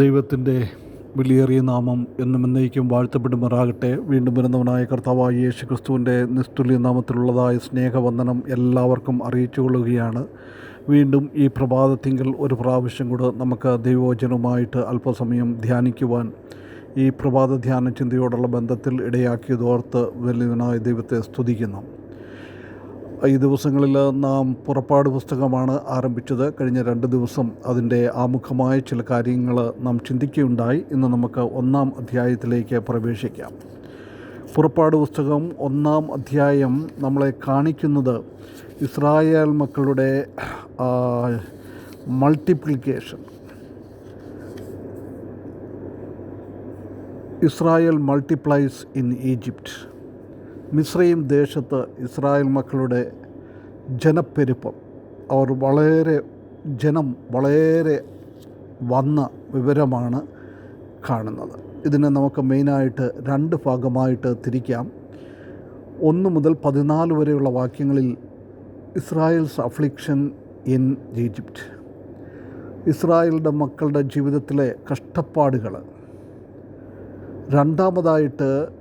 ദൈവത്തിന്റെ വിലയേറിയ നാമം എന്നും എന്നേക്കും വാഴ്ത്തപ്പെടുമാറാകട്ടെ. വീണ്ടും വരുന്നവനായ കർത്താവായ യേശു ക്രിസ്തുവിന്റെ നിസ്തുല്യ നാമത്തിലുള്ളതായ സ്നേഹവന്ദനം എല്ലാവർക്കും അറിയിച്ചു കൊള്ളുകയാണ് വീണ്ടും ഈ പ്രഭാതത്തിങ്കിൽ ഒരു പ്രാവശ്യം കൂടെ നമുക്ക് ദൈവവചനവുമായിട്ട് അല്പസമയം ധ്യാനിക്കുവാൻ ഈ പ്രഭാത ധ്യാന ചിന്തയോടുള്ള ബന്ധത്തിൽ ഇടയാക്കിയതോർത്ത് വലിയവനായ ദൈവത്തെ സ്തുതിക്കുന്നു. ഈ ദിവസങ്ങളിൽ നാം പുറപ്പാട് പുസ്തകമാണ് ആരംഭിച്ചത്. കഴിഞ്ഞ രണ്ട് ദിവസം അതിന്റെ ആമുഖമായ ചില കാര്യങ്ങൾ നാം ചിന്തിക്കുകയുണ്ടായി. ഇന്ന് നമുക്ക് ഒന്നാം അധ്യായത്തിലേക്ക് പ്രവേശിക്കാം. പുറപ്പാട് പുസ്തകം ഒന്നാം അധ്യായം നമ്മളെ കാണിക്കുന്നത് ഇസ്രായേൽ മക്കളുടെ multiplication Israel multiplies in Egypt മിശ്രയും ദേശത്ത് ഇസ്രായേൽ മക്കളുടെ ജനപ്പെരുപ്പം. അവർ വളരെ ജനം വളരെ വന്ന വിവരമാണ് കാണുന്നത്. ഇതിനെ നമുക്ക് മെയിനായിട്ട് രണ്ട് ഭാഗമായിട്ട് തിരിക്കാം. ഒന്ന് മുതൽ പതിനാല് വരെയുള്ള വാക്യങ്ങളിൽ ഇസ്രായേൽസ് അഫ്ലിക്ഷൻ ഇൻ ഈജിപ്റ്റ്. ഇസ്രായേലിന്റെ മക്കളുടെ ജീവിതത്തിലെ കഷ്ടപ്പാടുകൾ. രണ്ടാമതായിട്ട്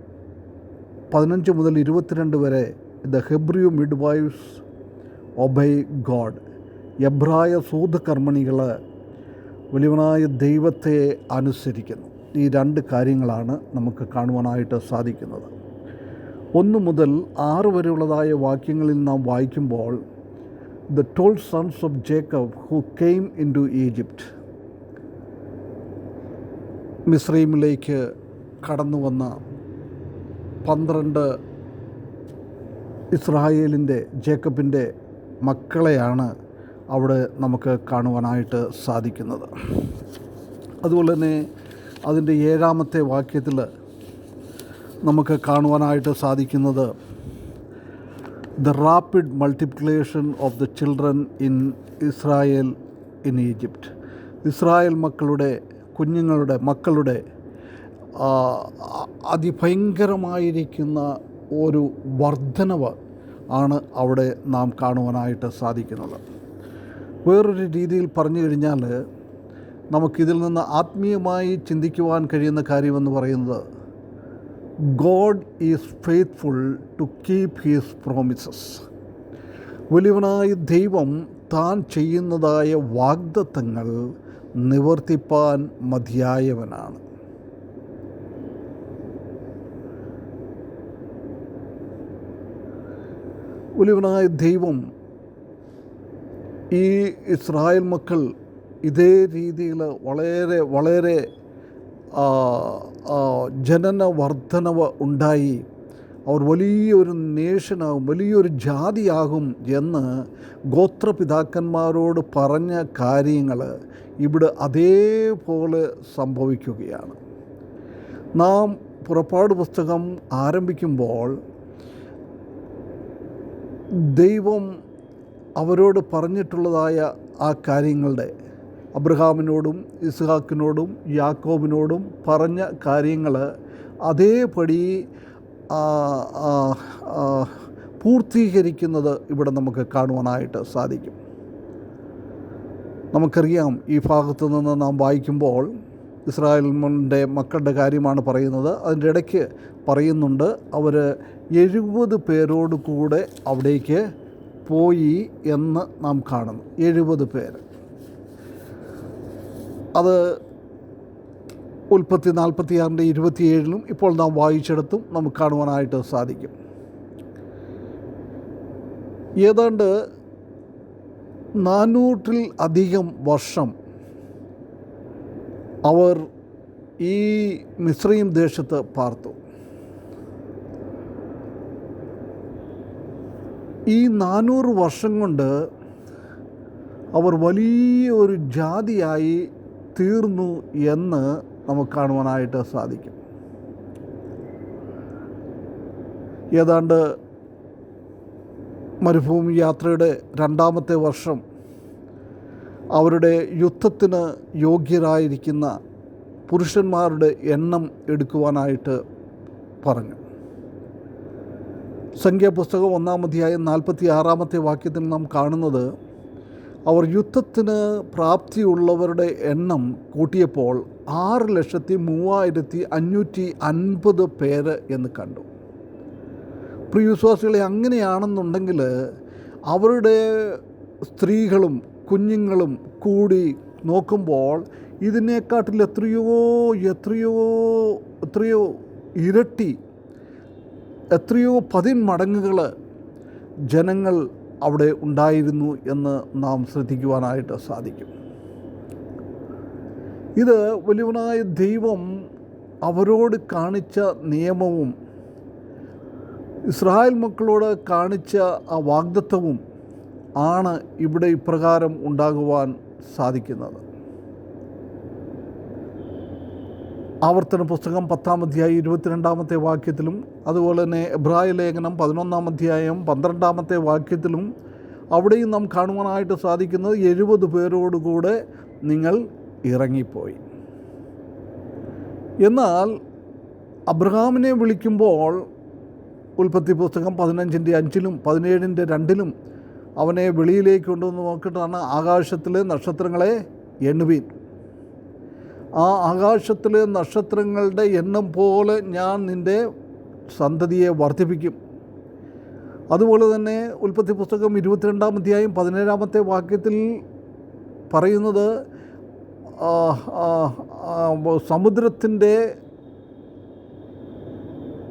പതിനഞ്ച് മുതൽ ഇരുപത്തിരണ്ട് വരെ ദ ഹെബ്രിയു മിഡ് വൈഫ്സ് ഒബൈ ഗോഡ്. എബ്രായ സൂതകർമ്മണികൾ വലിയവനായ ദൈവത്തെ അനുസരിക്കുന്നു. ഈ രണ്ട് കാര്യങ്ങളാണ് നമുക്ക് കാണുവാനായിട്ട് സാധിക്കുന്നത്. ഒന്ന് മുതൽ ആറ് വരെയുള്ളതായ വാക്യങ്ങളിൽ നാം വായിക്കുമ്പോൾ the tall sons of Jacob who came into Egypt. മിസ്രൈമിലേക്ക് കടന്നു വന്ന പന്ത്രണ്ട് ഇസ്രായേലിന്റെ ജേക്കബിന്റെ മക്കളെയാണ് അവിടെ നമുക്ക് കാണുവാനായിട്ട് സാധിക്കുന്നത്. അതുപോലെ തന്നെ അതിന്റെ ഏഴാമത്തെ വാക്യത്തിൽ നമുക്ക് കാണുവാനായിട്ട് സാധിക്കുന്നത് the rapid multiplication of the children in Israel in Egypt Israel മക്കളുടെ കുഞ്ഞുങ്ങളുടെ മക്കളുടെ അതിഭയങ്കരമായിരിക്കുന്ന ഒരു വർധനവ് ആണ് അവിടെ നാം കാണുവാനായിട്ട് സാധിക്കുന്നത്. വേറൊരു രീതിയിൽ പറഞ്ഞു കഴിഞ്ഞാൽ നമുക്കിതിൽ നിന്ന് ആത്മീയമായി ചിന്തിക്കുവാൻ കഴിയുന്ന കാര്യമെന്ന് പറയുന്നത് God is faithful to keep his promises. വലിയവനായ ദൈവം താൻ ചെയ്യുന്നതായ വാഗ്ദത്തങ്ങൾ നിവർത്തിപ്പാൻ മതിയായവനാണ്. വലിയവനായ ദൈവം ഈ ഇസ്രായേൽ മക്കൾ ഇതേ രീതിയിൽ വളരെ വളരെ ജനന വർധനവ് ഉണ്ടായി. അവർ വലിയൊരു നേഷനാകും വലിയൊരു ജാതിയാകും എന്ന് ഗോത്രപിതാക്കന്മാരോട് പറഞ്ഞ കാര്യങ്ങൾ ഇവിടെ അതേപോലെ സംഭവിക്കുകയാണ്. നാം പുറപ്പാട് പുസ്തകം ആരംഭിക്കുമ്പോൾ ദൈവം അവരോട് പറഞ്ഞിട്ടുള്ളതായ ആ കാര്യങ്ങളുടെ അബ്രഹാമിനോടും ഇസ്ഹാക്കിനോടും യാക്കോബിനോടും പറഞ്ഞ കാര്യങ്ങൾ അതേപടി പൂർത്തീകരിക്കുന്നത് ഇവിടെ നമുക്ക് കാണുവാനായിട്ട് സാധിക്കും. നമുക്കറിയാം ഈ ഭാഗത്തു നിന്ന് നാം വായിക്കുമ്പോൾ ഇസ്രായേലിന്റെ മക്കളുടെ കാര്യമാണ് പറയുന്നത്. അതിന്റെ ഇടയ്ക്ക് പറയുന്നുണ്ട് അവർ എഴുപത് പേരോട് കൂടെ അവിടേക്ക് പോയി എന്ന് നാം കാണുന്നു. എഴുപത് പേര്. അത് ഉൽപ്പത്തി നാൽപ്പത്തിയാറിന്റെ ഇരുപത്തിയേഴിലും ഇപ്പോൾ നാം വായിച്ചെടുത്തും നമുക്ക് കാണുവാനായിട്ട് സാധിക്കും. ഏതാണ്ട് നാനൂറിൽ അധികം വർഷം അവർ ഈ മിശ്രയും ദേശത്ത് പാർത്തു. ഈ നാനൂറ് വർഷം കൊണ്ട് അവർ വലിയ ഒരു ജാതിയായി തീർന്നു എന്ന് നമുക്ക് കാണുവാനായിട്ട് സാധിക്കും. ഏതാണ്ട് മരുഭൂമി യാത്രയുടെ രണ്ടാമത്തെ വർഷം അവരുടെ യുദ്ധത്തിന് യോഗ്യരായിരിക്കുന്ന പുരുഷന്മാരുടെ എണ്ണം എടുക്കുവാനായിട്ട് പറഞ്ഞു. സംഖ്യാപുസ്തകം ഒന്നാം അധ്യായം നാൽപ്പത്തി ആറാമത്തെ വാക്യത്തിൽ നാം കാണുന്നത് അവർ യുദ്ധത്തിന് പ്രാപ്തിയുള്ളവരുടെ എണ്ണം കൂട്ടിയപ്പോൾ ആറ് ലക്ഷത്തി മൂവായിരത്തി അഞ്ഞൂറ്റി അൻപത് പേര് എന്ന് കണ്ടു. പ്രിയവിശ്വാസികളെ അങ്ങനെയാണെന്നുണ്ടെങ്കിൽ അവരുടെ സ്ത്രീകളും കുഞ്ഞുങ്ങളും കൂടി നോക്കുമ്പോൾ ഇതിനെക്കാട്ടിൽ എത്രയോ എത്രയോ എത്രയോ ഇരട്ടി എത്രയോ പതിന്മടങ്ങുകൾ ജനങ്ങൾ അവിടെ ഉണ്ടായിരുന്നു എന്ന് നാം ശ്രദ്ധിക്കുവാനായിട്ട് സാധിക്കും. ഇത് വലിയവനായ ദൈവം അവരോട് കാണിച്ച നിയമവും ഇസ്രായേൽ മക്കളോട് കാണിച്ച ആ വാഗ്ദത്വവും ആണ് ഇവിടെ ഇപ്രകാരം ഉണ്ടാകുവാൻ സാധിക്കുന്നത്. ആവർത്തന പുസ്തകം പത്താം അധ്യായം ഇരുപത്തിരണ്ടാമത്തെ വാക്യത്തിലും അതുപോലെ തന്നെ എബ്രായ ലേഖനം പതിനൊന്നാം അധ്യായം പന്ത്രണ്ടാമത്തെ വാക്യത്തിലും അവിടെയും നാം കാണുവാനായിട്ട് സാധിക്കുന്നത് എഴുപത് പേരോടുകൂടെ നിങ്ങൾ ഇറങ്ങിപ്പോയി. എന്നാൽ അബ്രഹാമിനെ വിളിക്കുമ്പോൾ ഉൽപ്പത്തി പുസ്തകം പതിനഞ്ചിന്റെ അഞ്ചിലും പതിനേഴിന്റെ രണ്ടിലും അവനെ വെളിയിലേക്ക് കൊണ്ടുവന്ന് നോക്കിയിട്ടാണ് ആകാശത്തിലെ നക്ഷത്രങ്ങളെ എണ്ണുവീൻ. ആ ആകാശത്തിലെ നക്ഷത്രങ്ങളുടെ എണ്ണം പോലെ ഞാൻ നിന്റെ സന്തതിയെ വർദ്ധിപ്പിക്കും. അതുപോലെ തന്നെ ഉൽപ്പത്തി പുസ്തകം ഇരുപത്തിരണ്ടാം അധ്യായം പതിനേഴാമത്തെ വാക്യത്തിൽ പറയുന്നത് സമുദ്രത്തിന്റെ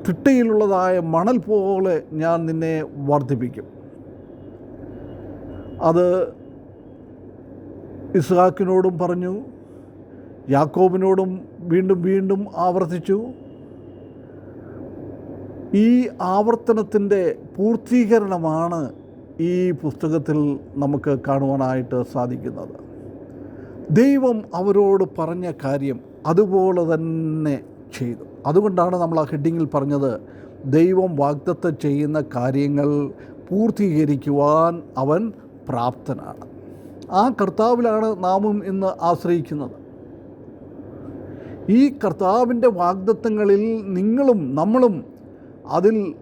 തിട്ടയിലുള്ളതായ മണൽ പോലെ ഞാൻ നിന്നെ വർദ്ധിപ്പിക്കും. അത് ഇസ്ഹാക്കിനോടും പറഞ്ഞു യാക്കോബിനോടും വീണ്ടും വീണ്ടും ആവർത്തിച്ചു. ഈ ആവർത്തനത്തിന്റെ പൂർത്തീകരണമാണ് ഈ പുസ്തകത്തിൽ നമുക്ക് കാണുവാനായിട്ട് സാധിക്കുന്നത്. ദൈവം അവരോട് പറഞ്ഞ കാര്യം അതുപോലെ തന്നെ ചെയ്തു. അതുകൊണ്ടാണ് നമ്മൾ ആ ഹെഡിങ്ങിൽ പറഞ്ഞത് ദൈവം വാഗ്ദത്തം ചെയ്യുന്ന കാര്യങ്ങൾ പൂർത്തീകരിക്കുവാൻ അവൻ പ്രാപ്തനാണ്. ആ കർത്താവിലാണ് നാമും ഇന്ന് ആശ്രയിക്കുന്നത്. ഈ കർത്താവിന്റെ വാഗ്ദത്തങ്ങളിൽ നിങ്ങളും നമ്മളും അതിൽ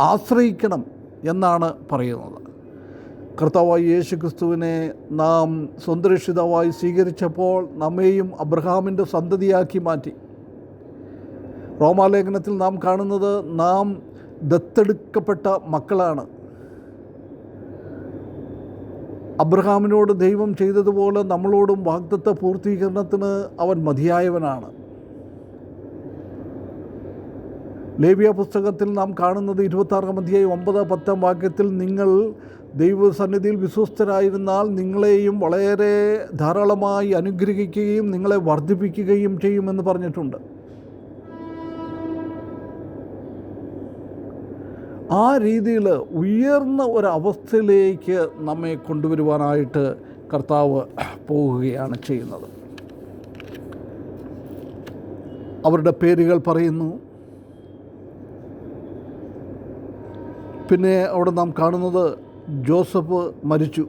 ആശ്രയിക്കണം എന്നാണ് പറയുന്നത്. കർത്താവായി യേശു ക്രിസ്തുവിനെ നാം സ്വന്തരക്ഷിതമായി സ്വീകരിച്ചപ്പോൾ നമ്മെയും അബ്രഹാമിന്റെ സന്തതിയാക്കി മാറ്റി. റോമാലേഖനത്തിൽ നാം കാണുന്നത് നാം ദത്തെടുക്കപ്പെട്ട മക്കളാണ്. അബ്രഹാമിനോട് ദൈവം ചെയ്തതുപോലെ നമ്മളോടും വാഗ്ദത്ത പൂർത്തീകരണത്തിന് അവൻ മതിയായവനാണ്. ലേവ്യ പുസ്തകത്തിൽ നാം കാണുന്നത് ഇരുപത്താറാം അധ്യായം ഒമ്പത് പത്താം വാക്യത്തിൽ നിങ്ങൾ ദൈവസന്നിധിയിൽ വിശ്വസ്തരായിരുന്നാൽ നിങ്ങളെയും വളരെ ധാരാളമായി അനുഗ്രഹിക്കുകയും നിങ്ങളെ വർദ്ധിപ്പിക്കുകയും ചെയ്യുമെന്ന് പറഞ്ഞിട്ടുണ്ട്. ആ രീതിയിൽ ഉയർന്ന ഒരവസ്ഥയിലേക്ക് നമ്മെ കൊണ്ടുവരുവാനായിട്ട് കർത്താവ് പോവുകയാണ് ചെയ്യുന്നത്. അവരുടെ പേരുകൾ പറയുന്നു. പിന്നെ അവിടെ നാം കാണുന്നത് ജോസഫ് മരിച്ചു.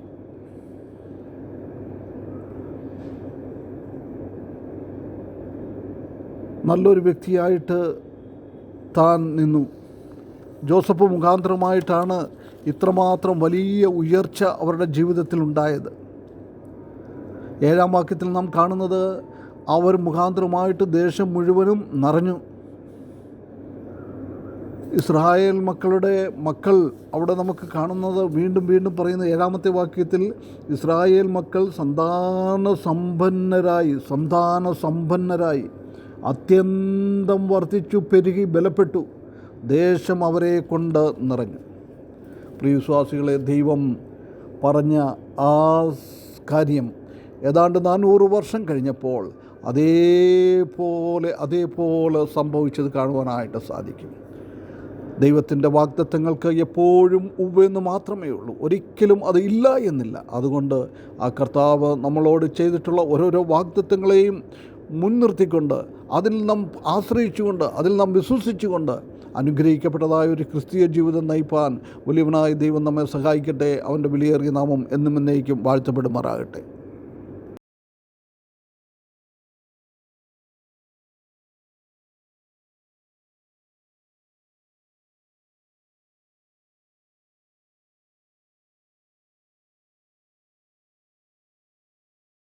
നല്ലൊരു വ്യക്തിയായിട്ട് താൻ നിന്നു. ജോസഫ് മുഖാന്തരമായിട്ടാണ് ഇത്രമാത്രം വലിയ ഉയർച്ച അവരുടെ ജീവിതത്തിൽ ഉണ്ടായത് ഏഴാം വാക്യത്തിൽ നാം കാണുന്നത് അവർ മുഖാന്തരമായിട്ട് ദേശം മുഴുവനും നിറഞ്ഞു. ഇസ്രായേൽ മക്കളുടെ മക്കൾ അവിടെ നമുക്ക് കാണുന്നത് വീണ്ടും വീണ്ടും പറയുന്ന ഏഴാമത്തെ വാക്യത്തിൽ ഇസ്രായേൽ മക്കൾ സന്താന സമ്പന്നരായി സന്താന സമ്പന്നരായി അത്യന്തം വർദ്ധിച്ചു പെരുകി ബലപ്പെട്ടു. ദേശം അവരെ കൊണ്ട് നിറഞ്ഞു. പ്രിയവിശ്വാസികളെ ദൈവം പറഞ്ഞ ആ കാര്യം ഏതാണ്ട് നാനൂറ് വർഷം കഴിഞ്ഞപ്പോൾ അതേപോലെ അതേപോലെ സംഭവിച്ചത് കാണുവാനായിട്ട് സാധിക്കും. ദൈവത്തിന്റെ വാഗ്ദത്വങ്ങൾക്ക് എപ്പോഴും ഉവ്വെന്ന് മാത്രമേ ഉള്ളൂ. ഒരിക്കലും അത് ഇല്ല എന്നില്ല. അതുകൊണ്ട് ആ കർത്താവ് നമ്മളോട് ചെയ്തിട്ടുള്ള ഓരോരോ വാഗ്ദത്വങ്ങളെയും മുൻനിർത്തിക്കൊണ്ട് അതിൽ നാം ആശ്രയിച്ചുകൊണ്ട് അതിൽ നാം വിശ്വസിച്ചുകൊണ്ട് അനുഗ്രഹിക്കപ്പെട്ടതായ ഒരു ക്രിസ്തീയ ജീവിതം നയിപ്പാൻ വലിയവനായ ദൈവം നമ്മെ സഹായിക്കട്ടെ. അവന്റെ വിലയേറിയ നാമം എന്നും എന്നേക്കും വാഴ്ത്തപ്പെടുമാറാകട്ടെ.